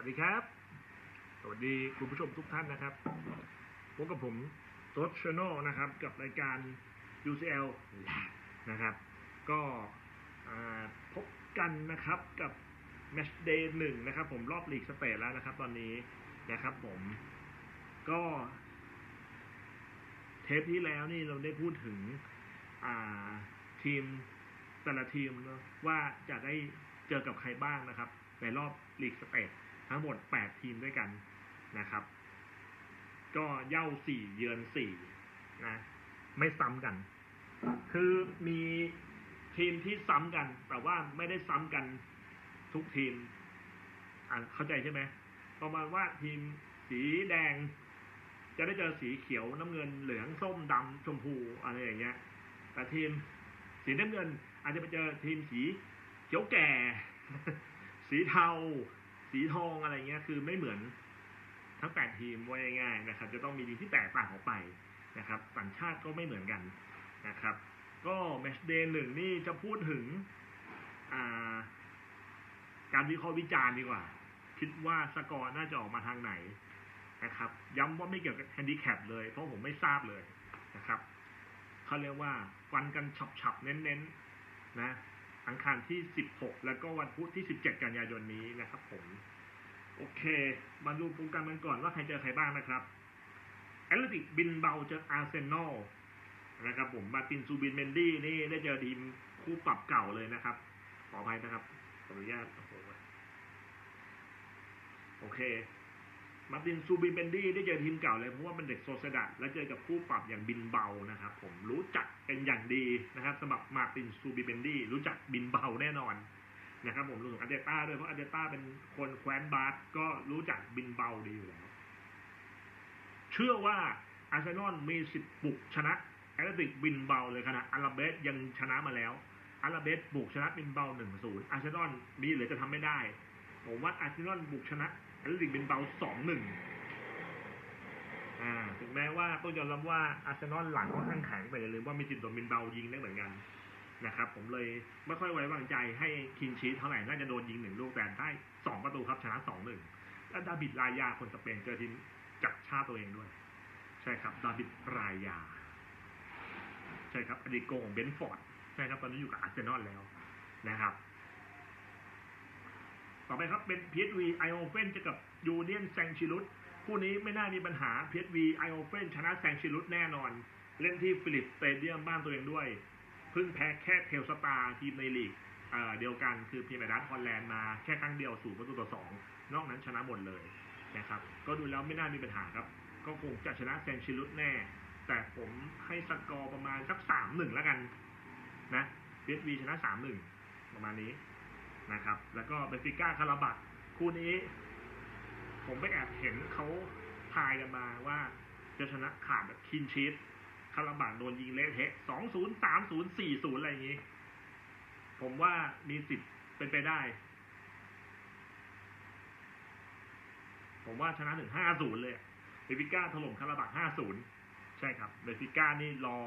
วัสดีครับ สวัสดีคุณผู้ชมทุกท่านนะครับพบกับผมโต๊ดชโนนะครับ กับรายการ UCL Lab นะครับ ก็พบกันนะครับกับ Match Day หนึ่งนะครับ ผมรอบลีกสเตทแล้วนะครับ ตอนนี้นะครับ ผมก็เทปที่แล้วนี่เราได้พูดถึงทีมแต่ละทีมเนะว่าจะได้เจอกับใครบ้างนะครับ ในรอบลีกสเตท ทั้งหมด 8 ทีมด้วยกันนะครับ ก็เย่าสี่เยือนสี่นะ ไม่ซ้ำกัน คือมีทีมที่ซ้ำกัน แต่ว่าไม่ได้ซ้ำกันทุกทีมอ่าเข้าใจใช่ไหมประมาณว่าทีมสีแดง จะได้เจอสีเขียวน้ำเงินเหลืองส้มดำชมพูอะไรอย่างเงี้ย แต่ทีมสีน้ำเงิน อาจจะไปเจอทีมสีเขียวแก่ สีเทา สีทองอะไรเงี้ยคือไม่เหมือนทั้งแปดทีมว่าง่ายๆนะครับ จะต้องมีทีมที่แตกต่างออกไปนะครับสัญชาติก็ไม่เหมือนกันนะครับ ก็แมชเดย์หนึ่งนี่จะพูดถึงาการวิเคราะห์วิจารณ์ดีกว่า คิดว่าสกอร์น่าจะออกมาทางไหนนะครับ ย้ำว่าไม่เกี่ยวกับแฮนดิแคปเลย เพราะผมไม่ทราบเลยนะครับเขาเรียกว่าฟันกันฉับๆเน้นๆนะ อังคารที่ 16 แล้วก็วันพุธที่ 17 กันยายนนี้นะครับผม โอเคมาดูโปรแกรมกันก่อนว่าใครเจอใครบ้างนะครับแอตเลติกบินเบาเจออาร์เซนอลนะครับผมมาตินซูบินเมนดี้นี่ได้เจอทีมคู่ปรับเก่าเลยนะครับ ขออภัยนะครับขออนุญาตโอเค มาตินซูบินเบนดี้ได้เจอทีมเก่าเลยเพราะว่าเป็นเด็กโซเซดัดและเจอกับคู่ปรับอย่างบินเบานะครับ ผมรู้จัก เป็นอย่างดีนะครับสำหรับมาตินซูบิเบนดี้รู้จักบินเบาแน่นอนนะครับผมรู้ถึงอาเตต้าด้วยเพราะอาเตต้าเป็นคนแคว้นบาสก็รู้จักบินเบาดีอยู่แล้ว เชื่อว่าอาร์เซนอลมีสิทธิ์บุกชนะแอตเลติกบินเบาเลยขณะอาราเบสยังชนะมาแล้วอาราเบสบุกชนะบินเบาหนึ่งศูนย์อาร์เซนอลมีเหลือจะทำไม่ได้ผมว่าอาร์เซนอลบุกชนะแอตเลติกบินเบาสองหนึ่ง ถึงแม้ว่าต้องยอมรับว่าอาร์เซนอลหลังค่อนข้างแข็งแต่อย่าลืมว่ามีจิตโดนบินเบายิงได้เหมือนกันนะครับ ผมเลยไม่ค่อยไว้วางใจให้คินชีสเท่าไหร่น่าจะโดนยิงหนึ่งลูกแต่ได้สองประตูครับชนะสองหนึ่งและดาบิดลายาคนสเปนเจอทีมจากชาติตัวเองด้วย ใช่ครับ ดาบิดรายา ใช่ครับอดีตโกของเบนฟอร์ดใช่ครับตอนนี้อยู่กับอาร์เซนอลแล้วนะครับ ต่อไปครับเป็น PSV ไอโอเฟนจะกับยูเนียนแซงชิลุต คู่นี้ไม่น่ามีปัญหา PSV ไอโอเฟนชนะแซงชิลุตแน่นอน เล่นที่ฟิลิปสเตเดียมบ้านตัวเองด้วย เพิ่งแพ้แค่เทลสตาร์ทีมในลีกเเดียวกันคือพีเมดัสฮอลแลนด์มาแค่ครั้งเดียวสู่ประตูต่อสองนอกนั้นชนะหมดเลยนะครับก็ดูแล้วไม่น่ามีปัญหาครับ ก็คงจะชนะแซงชิลุตแน่ แต่ผมให้สกอร์ประมาณสักสามหนึ่งแล้วกันนะเพีเอสวีชนะสามหนึ่งประมาณนี้นะครับ แล้วก็เบฟิก้าคาราบักคู่นี้ ผมไปแอบเห็นเขาทายกันมาว่าจะชนะขาดแบบคินชีสคาราบักโดนยิงเละเทะสองศูนย์สามศูนย์สี่ศูนย์อะไรอย่างนี้ ผมว่ามีสิทธิ์เป็นไปได้ ผมว่าชนะถึงห้าศูนย์เลยเบฟิก้าถล่มคาราบักห้าศูนย์ใช่ครับเบฟิก้านี่รอ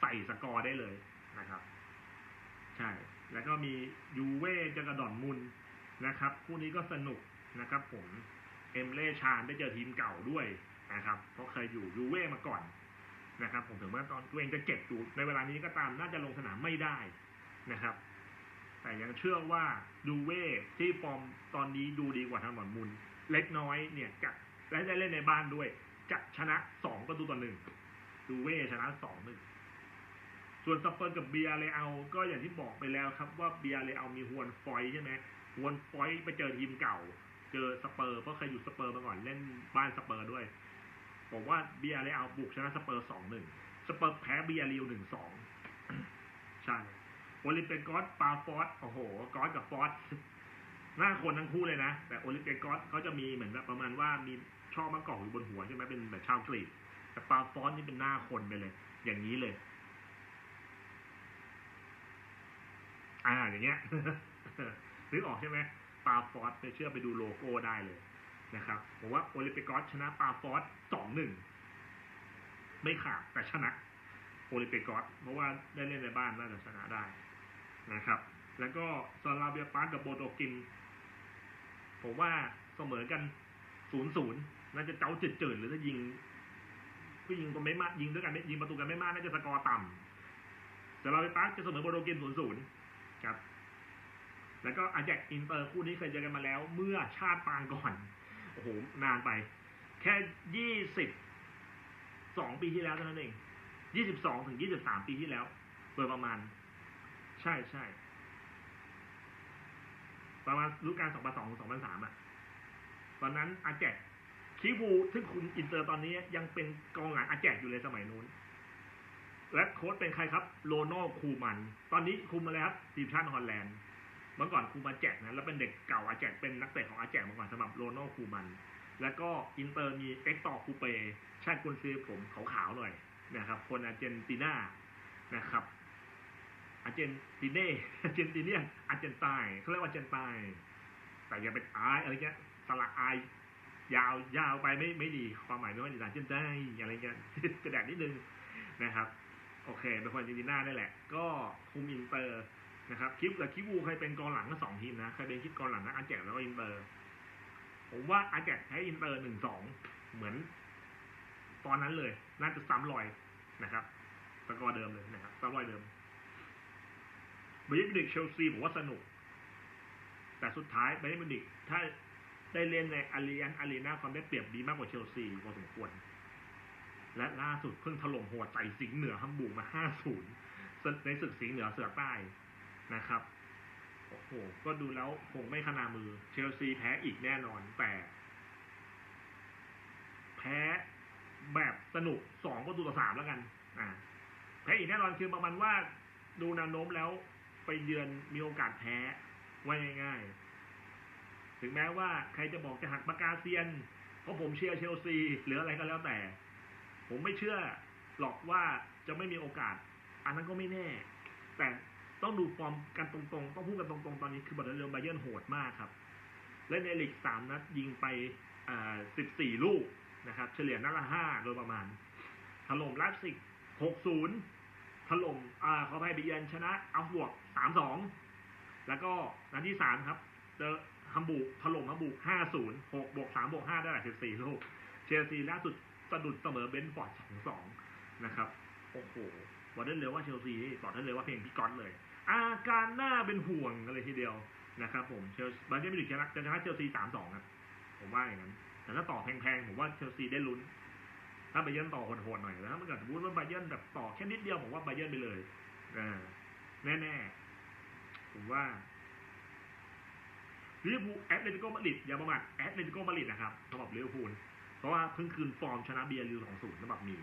ใส่สกอร์ได้เลยนะครับ ใช่ แล้วก็มียูเว่เจอกับดอนมุนนะครับ คู่นี้ก็สนุกนะครับผม เอมเล่ชานได้เจอทีมเก่าด้วยนะครับเพราะเคยอยู่ยูเว่มาก่อนนะครับผมถึงแม้ตอนตัวเองจะเจ็บอยู่ในเวลานี้ก็ตามน่าจะลงสนามไม่ได้นะครับ แต่ยังเชื่อว่ายูเว่ที่ฟอร์มตอนนี้ดูดีกว่าทางดอนมุนเล็กน้อยเนี่ยจะและได้เล่นในบ้านด้วย จะชนะสองประตูต่อหนึ่งยูเว่ชนะสองหนึ่งส่วนสเปอร์กับเบียร์เลอาก็อย่างที่บอกไปแล้วครับว่าเบียร์เลอามีฮวนฟอยใช่ไหมฮวนฟอยไปเจอทีมเก่า เจอสเปอร์เพราะเคยอยู่สเปอร์มาก่อนเล่นบ้านสเปอร์ด้วยผมว่าเบียร์เลอาบุกชนะสเปอร์สองหนึ่งสเปอร์แพ้เบียร์ลิวหนึ่งสองใช่โอลิมเปกอสปาฟอสโอ้โหกอสกับฟอสหน้าคนทั้งคู่เลยนะ แต่โอลิมเปกอสเขาจะมีเหมือนแบบประมาณว่ามีช่อมะกอกอยู่บนหัวใช่ไหมเป็นแบบชาวกรีกแต่ปาฟอสนี่เป็นหน้าคนไปเลย อย่างนี้เลย อ่าอย่างเงี้ยนึกออกใช่ไหม ปาฟอสไปเชื่อไปดูโลโก้ได้เลยนะครับผมว่าโอลิมปิกอสชนะปาฟอสสองหนึ่งไม่ขาดแต่ชนะโอลิมปิกอสเพราะว่าได้เล่นในบ้านน่าจะชนะได้นะครับ แล้วก็ซาลาเบียปาร์กับโบโตกิน ผมว่าเสมอกันศูนย์ศูนย์น่าจะเจ้าจืดจืดหรือถ้ายิงก็ยิงก็ไม่มากยิงด้วยกันไม่ยิงประตูกันไม่มากน่าจะสกอร์ต่ำแต่เราไปปักจะเสมอโบโดเกนศูนย์ศูนย์ครับ แล้วก็อาแจกอินเตอร์คู่นี้เคยเจอกันมาแล้ว เมื่อชาติปางก่อน โอ้โห นานไป แค่ยี่สิบสองปีที่แล้วเท่านั้นเองยี่สิบสองถึงยี่สิบสามปีที่แล้วโดยประมาณ ใช่ใช่ ประมาณฤดูกาล2002 2003อะ ตอนนั้นอาแจกคิวูซึ่งคุมอินเตอร์ตอนนี้ยังเป็นกองหลังอาแจกอยู่เลยสมัยนู้น และโค้ชเป็นใครครับโลโน่คูมัน ตอนนี้คุมมาแล้วครับทีมชาติฮอลแลนด์ เมื่อก่อนคูมาแจกนะแล้วเป็นเด็กเก่าอาแจกเป็นนักเตะของอาแจกมาก่อนสำหรับโลโน่คูมันแล้วก็อินเตอร์มีเอ็กตอคูเปชาติกุนซือผมขาวๆหน่อยนะครับ คนอาร์เจนตินานะครับอาร์เจนติเน่อาร์เจนติเนียอาร์เจนตน์เขาเรียกว่าอาร์เจนตน์แต่อย่าเป็นอายอะไรเงี้ยสระอายยาวยาวไปไม่ไม่ดีความหมายไม่ว่าดีอาร์เจนไตน์อะไรเงี้ยกระแดดนิดนึงนะครับ โอเคเป็นคนอาร์เจนตินาได้แหละ ก็คุมอินเตอร์ นะครับคิปกับคิวูเคยเป็นกองหลังทั้งสองทีมนะเคยเป็นคิปกองหลังนะอาแจกแล้วก็อินเตอร์ ผมว่าอาแจกให้อินเตอร์หนึ่งสองเหมือน ตอนนั้นเลย น่าจะซ้ำรอยนะครับสกอร์เดิมเลยนะครับซ้ำรอยเดิมบาเยิร์นมิวนิกเชลซีผมว่าสนุก แต่สุดท้ายบาเยิร์นมิวนิกถ้าได้เล่นในอารีอันอารีนาความได้เปรียบดีมากกว่าเชลซีพอสมควร และล่าสุดเพิ่งถล่มหัวใจสิงห์เหนือฮัมบูร์มา 5-0 ในศึกสิงห์เหนือเสือใต้ นะครับโอ้โหก็ดูแล้วคงไม่ขนามือ เชลซีแพ้อีกแน่นอนแต่ แพ้แบบสนุกสองประตูต่อสามแล้วกัน อ่า แพ้อีกแน่นอนคือประมาณว่าดูแนวโน้มแล้วไปเยือนมีโอกาสแพ้ไว้ง่ายๆ ถึงแม้ว่าใครจะบอกจะหักปากกาเซียน เพราะผมเชียร์เชลซีหรืออะไรก็แล้วแต่ ผมไม่เชื่อหรอกว่าจะไม่มีโอกาส อันนั้นก็ไม่แน่ แต่ ต้องดูฟอร์มกันตรงๆ ต้องพูดกันตรงๆ ตอนนี้คือบอลเรลไบเยร์นโหดมากครับ และในลีกสามนัดยิงไปอ่า14ลูกนะครับ เฉลี่ยนัดละห้าโดยประมาณ ถล่มไลฟ์ซิก6-0ถล่มอ่าขออภัยไปเยนชนะอัฟบวก3-2แล้วก็นัดที่สามครับ เจอฮัมบูกถล่มฮัมบูร์ก5-0 6บวก3บวก5ได้หลาย14ลูก เชลซีล่าสุดสะดุดเสมอเบนฟอร์ด2-2นะครับ โอ้โหบอกได้เลยว่าเชลซีนี่บอกได้เลยว่าเพลงพี่ก๊อตเลย อาการหน่าเป็นห่วงกันเลยทีเดียวนะครับผมเชลซีบาเยนมิวนิกชนะจะชนะเชลซี3-2ครับผมว่าอย่างนั้น แต่ถ้าต่อแพงๆผมว่าเชลซีได้ลุ้น ถ้าไบเยนต่อโหดๆหน่อยแล้วถ้ามันเกิดสมมติว่าไบเยนแบบต่อแค่นิดเดียวผมว่าไบเยนไปเลยอ่าแน่ๆผมว่าลิเวอร์พูลแอตเลติโกมาดริดอย่าประมาทแอตเลติโกมาดริดนะครับสำหรับลิเวอร์พูลเพราะว่าเพิ่งคืนฟอร์มชนะเบียร์ลิว2-0สำหรับหมี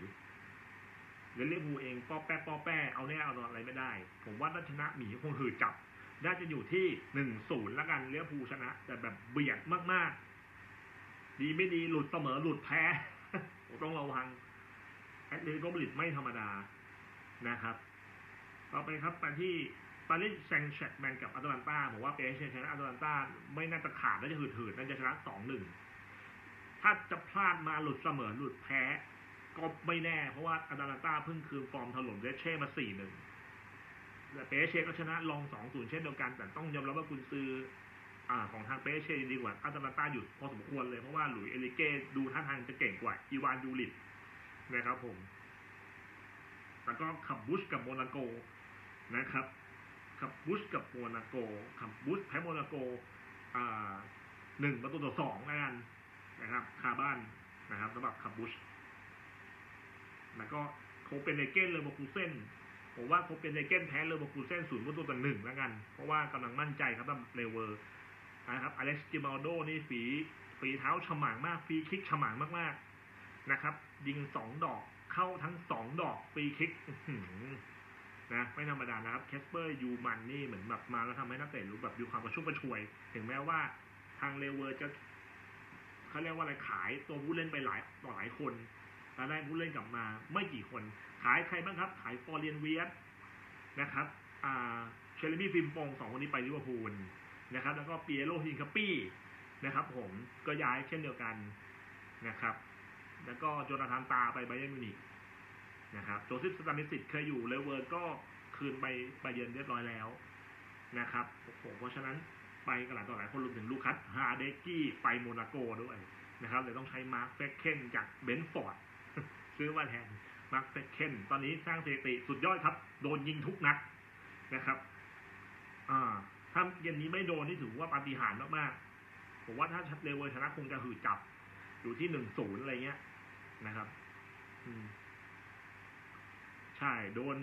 แล้วลิเวอร์พูลเองป้อแป้ป้อแป้เอาแน่เอานอนอะไรไม่ได้ ผมว่าถ้าชนะหมีคงหืดจับ น่าจะอยู่ที่หนึ่งศูนย์แล้วกันลิเวอร์พูลชนะ แต่แบบเบียดมากๆ ดีไม่ดีหลุดเสมอหลุดแพ้ต้องระวังแอตเลติโกมาดริดไม่ธรรมดานะครับ ต่อไปครับไปที่ปารีสแซงต์แชร์แมงกับอาตแลนตาผมว่าเปเชชนะอาตแลนตาไม่น่าจะขาดน่าจะหืดๆน่าจะชนะสองหนึ่งถ้าจะพลาดมาหลุดเสมอหลุดแพ้ ก็ไม่แน่ เพราะว่าอาตแลนตาเพิ่งคืนฟอร์มถล่มเรเช่มาสี่หนึ่งแต่เปเช่ก็ชนะลองสองศูนย์เช่นเดียวกัน แต่ต้องยอมรับว่ากุนซืออ่าของทางเปเช่ดีกว่าอาตแลนตาหยุดพอสมควรเลยเพราะว่าหลุยส์เอลิเก้ดูท่าทางจะเก่งกว่าอีวานยูริตนะครับผมแล้วก็ขับบุชกับโมนาโกนะครับขับบุชกับโมนาโกขับบุชแพ้โมนาโกอ่าหนึ่งประตูต่อสองแล้วกันนะครับคาบ้านนะครับสำหรับขับบุช แล้วก็โคเปนเฮเกนเลอร์โบคูเซนผมว่าโคเปนเฮเกนแพ้เลอร์โบคูเซนศูนย์ประตูต่อหนึ่งแล้วกัน เพราะว่ากำลังมั่นใจครับสำหรับเลเวอร์นะครับอเล็กซ์จิมาโดนี่ฝีฝีเท้าฉมังมากฟรีคิกฉมังมากๆนะครับ ยิงสองดอกเข้าทั้งสองดอกฟรีคิกนะไม่ธรรมดานะครับแคสเปอร์ยูมันนี่เหมือนแบบมาแล้วทำให้นักเตะรู้แบบมีความกระชุ่มกระชวย ถึงแม้ว่าทางเลเวอร์จะเขาเรียกว่าอะไรขายตัวผู้เล่นไปหลายต่อหลายคน แล้วได้ผู้เล่นกลับมาไม่กี่คน ขายใครบ้างครับ ขายฟอร์เรียนเวียสนะครับอ่าเชลมี่ฟิมปงสองคนนี้ไปลิเวอร์พูลนะครับ แล้วก็เปียโรฮินคาปี้นะครับ ผมก็ย้ายเช่นเดียวกันนะครับ แล้วก็โจนาธานตาไปไบเยร์นมิวนิกนะครับโจซิฟสตานิสิตเคยอยู่เลเวอร์ก็คืนไปไปเยือนเรียบร้อยแล้วนะครับโอ้โหเพราะฉะนั้นไปกันหลายต่อหลายคนรวมถึงลูคัสฮาเดกี้ไปโมนาโกด้วยนะครับเลยต้องใช้มาร์คเฟคเคนจากเบนฟอร์ด ซื้อมาแทนมาร์คเฟคเคนตอนนี้สร้างสถิติสุดยอดครับ โดนยิงทุกนัดนะครับ อ่า ถ้าเกมนี้ไม่โดนนี่ถือว่าปาฏิหาริย์มากๆผมว่าถ้าชัดเลเวอร์ชนะคงจะหืดจับ อยู่ที่หนึ่งศูนย์อะไรเงี้ยนะครับ อืม ใช่ โดน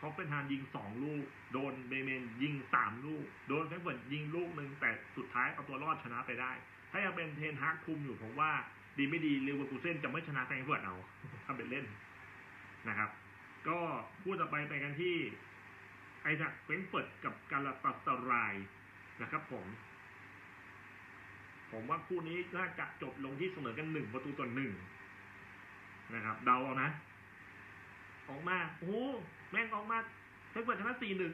ฮอปเปนฮานยิงสองลูก โดนเบเมนยิงสามลูก โดนแฟรงก์เฟิร์ตยิงลูกหนึ่งแต่สุดท้ายเอาตัวรอดชนะไปได้ ถ้ายังเป็นเทนฮากคุมอยู่ผมว่า ดีไม่ดีเลเวอร์คูเซ่นจะไม่ชนะแฟรงก์เฟิร์ตเอาทำเป็นเล่นนะครับ ก็พูดต่อไปไปกันที่ไอซักเฟรนก์เฟิร์ตกับกาลาตาสรายนะครับ ผม ผมว่าคู่นี้น่าจะจบลงที่เสมอกันหนึ่งประตูต่อหนึ่งนะครับ เดาเอานะ ออกมาโอ้แม่งออกมาเฟรนก์เฟิร์ตชนะสี่หนึ่ง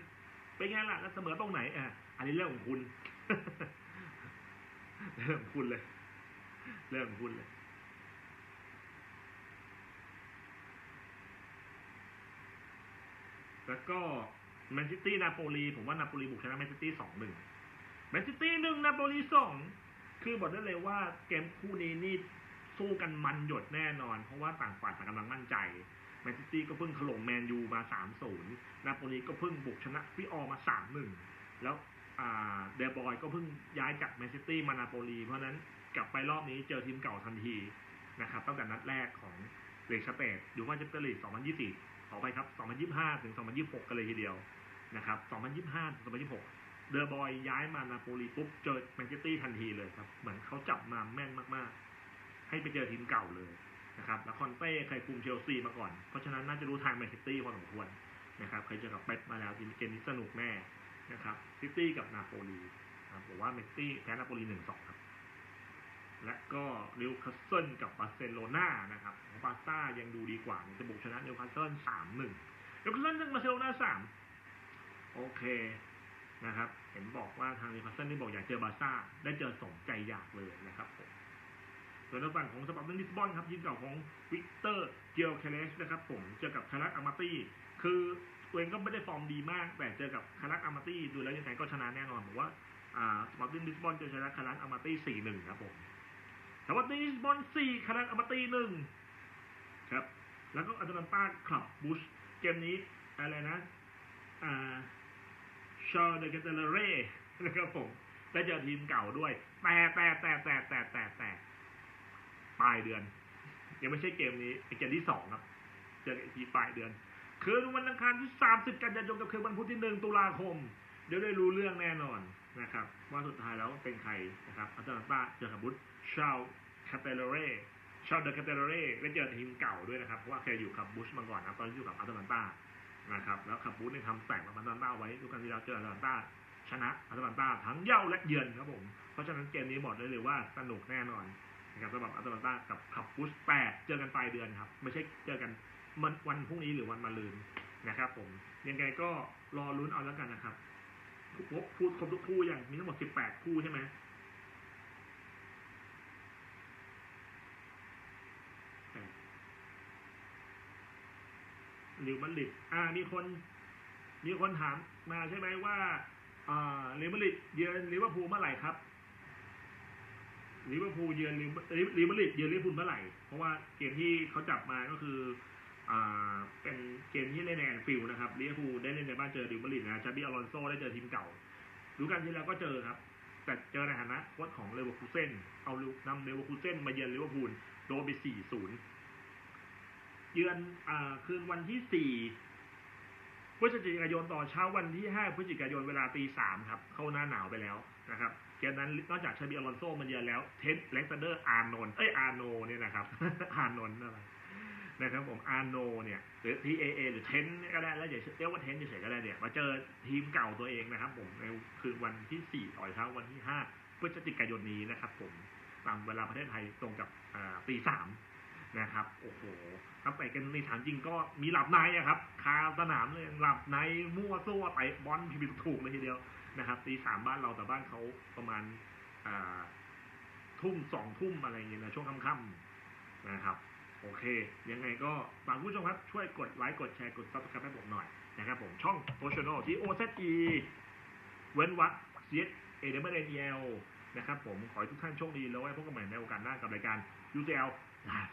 เป็นไงล่ะแล้วเสมอตรงไหนอะอันนี้เรื่องของคุณ เรื่องของคุณเลย เรื่องของคุณเลยแล้วก็แมนซิตี้นาโปลีผมว่านาโปลีบุกชนะแมนซิตี้สองหนึ่งแมนซิตี้หนึ่งนาโปลีสองคือบอกได้เลยว่าเกมคู่นี้นี่สู้กันมันหยดแน่นอน เพราะว่าต่างฝ่ายต่างกำลังมั่นใจแมนซิตี้ก็เพิ่งถล่มแมนยูมาสามศูนย์นาโปลีก็เพิ่งบุกชนะฟิออมาสามหนึ่งแล้วเดบอยก็เพิ่งย้ายจากแมนซิตี้มานาโปลีเพราะนั้น กลับไปรอบนี้เจอทีมเก่าทันทีนะครับตั้งแต่นัดแรกของเลกสเปดยูฟ่าแชมเปี้ยนลีก2024ขอไปครับ 2025 ถึง 2026 กันเลยทีเดียวนะครับ 2025 ถึง 2026 เดอร์บอยย้ายมานาโปลีปุ๊บเจอแมนเชสเตอร์ทันทีเลยครับ เหมือนเขาจับมาแม่นมากๆ ให้ไปเจอทีมเก่าเลยนะครับ แล้วคอนเต้เคยคุมเชลซีมาก่อน เพราะฉะนั้นน่าจะรู้ทางแมนเชสเตอร์พอสมควรนะครับ เคยเจอกับเป๊ปมาแล้วทีมเกมนี้สนุกแน่นะครับ ซิตี้กับนาโปลีครับผมว่าแมนเชสเตอร์แพ้นาโปลี1-2ครับ และก็นิวคาสเซิลกับบาร์เซโลนานะครับของบาร์ซ่ายังดูดีกว่าจะบุกชนะนิวคาสเซิลสามหนึ่งนิวคาสเซิลชนะบาร์เซโลนาสามโอเคนะครับ เห็นบอกว่าทางนิวคาสเซิลนี่บอกอยากเจอบาร์ซ่า ได้เจอสมใจอยากเลยนะครับผมส่วนทางฝั่งของสปอร์ตลิสบอนครับทีมเก่าของวิกเตอร์เจลเคเลสนะครับผมเจอกับคารักอามาตี้คือตัวเองก็ไม่ได้ฟอร์มดีมาก แต่เจอกับคารักอามาตี้ดูแล้วยังไงก็ชนะแน่นอนผมว่าอ่าสปอร์ตลิสบอนจะชนะคารักอามาตี้สี่หนึ่งครับผม สวัสดีบอลสี่คะแนนอมตีหนึ่งครับ แล้วก็อัตแลนตาคลับบูชเกมนี้อะไรนะ อ่าชอเดกเตเลเร่นะครับผมได้เจอทีมเก่าด้วย แต่แต่แต่แต่แต่แต่แต่ปลายเดือน ยังไม่ใช่เกมนี้เป็นเกมที่สองครับ เจอทีทีปลายเดือน คืนวันอังคารที่สามสิบกันยายนกับคืนวันพุธที่หนึ่งตุลาคม เดี๋ยวได้รู้เรื่องแน่นอนนะครับ ว่าสุดท้ายแล้วเป็นใครนะครับอัตแลนตาเจอกับบุช ชาวคาเตเลเร่ชาวเดอะคาเตเลเร่ได้เจอทีมเก่าด้วยนะครับเพราะว่าเคยอยู่กับบุชมาก่อนนะตอนอยู่กับอัตแลนตานะครับแล้วขับบุชเนี่ยทำแตกกับอัตแลนตาไว้ดูกันที่เราเจออัตแลนตาชนะอัตแลนตาทั้งเย้าและเยือนครับผมเพราะฉะนั้นเกมนี้บอกได้เลยว่าสนุกแน่นอนนะครับสำหรับอัตแลนตากับขับบุชแปดเจอกันปลายเดือนครับไม่ใช่เจอกันมันวันพรุ่งนี้หรือวันมะรืนนะครับ ผมยังไงก็รอลุ้นเอาแล้วกันนะครับพูดครบทุกคู่อย่างมีทั้งหมดสิบแปดคู่ใช่ไหม ลิวมันลิดอ่ามีคนมีคนถามมาใช่ไหมว่าอ่าลิวมันลิดเยือนลิเวอร์พูลเมื่อไหร่ครับลิเวอร์พูลเยือนลิลิวมันลิดเยือนลิเวอร์พูลเมื่อไหร่ เพราะว่าเกมที่เขาจับมาก็คือ อ่า เป็นเกมที่เล่นในแอนฟิลนะครับลิเวอร์พูลได้เล่นในบ้านเจอลิวมันลิดนะชาบิอลอนโซได้เจอทีมเก่าดูกันที่แล้วก็เจอครับ แต่เจอในฐานะโค้ชของเลเวอร์คูเซนเอานำเลเวอร์คูเซนมาเยือนลิเวอร์พูลโดนไป4-0 เยือนอ่าคืนวันที่4พฤศจิกายนต่อเช้าวันที่5พฤศจิกายนเวลาตีสามครับ เข้าหน้าหนาวไปแล้วนะครับเกมนั้นนอกจากชาบิอลอนโซมาเยือนแล้วเทนเล็กซานเดอร์อาร์โนนเอ้ยอาร์โนเนี่ยนะครับอาร์โนนอะไรนะครับผมอาร์โนเนี่ยหรือ T A A หรือเทนก็ได้แล้วเดี๋ยวเรียกว่าเทนเฉยๆก็ได้เนี่ยมาเจอทีมเก่าตัวเองนะครับ ผมในคืนวันที่4ต่อเช้าวันที่5พฤศจิกายนนี้นะครับ ผมตามเวลาประเทศไทยตรงกับตีสาม นะครับโอ้โหถ้าไปกันในฐามจริงก็มีหลับในนะครับคาสนามเลยหลับในมั่วซั่วไปบอลผิดถูกเลยทีเดียวนะครับตีสามบ้านเราแต่บ้านเขาประมาณทุ่มสองทุ่มอะไรอย่างเงี้ยนะช่วงค่ำๆนะครับโอเค ยังไงก็ฝากผู้ชมครับ ช่วยกดไลค์กดแชร์กดซับสไครป์ให้ผมหน่อยนะครับผมช่องโ o ช i o ล a l ที่ OZE เว้นวัดเด a w n l นะครับผมขอให้ทุกท่านโชคดีแล้วไว้พบกันใหม่ในโอกาสหน้ากับรายการ UCL Live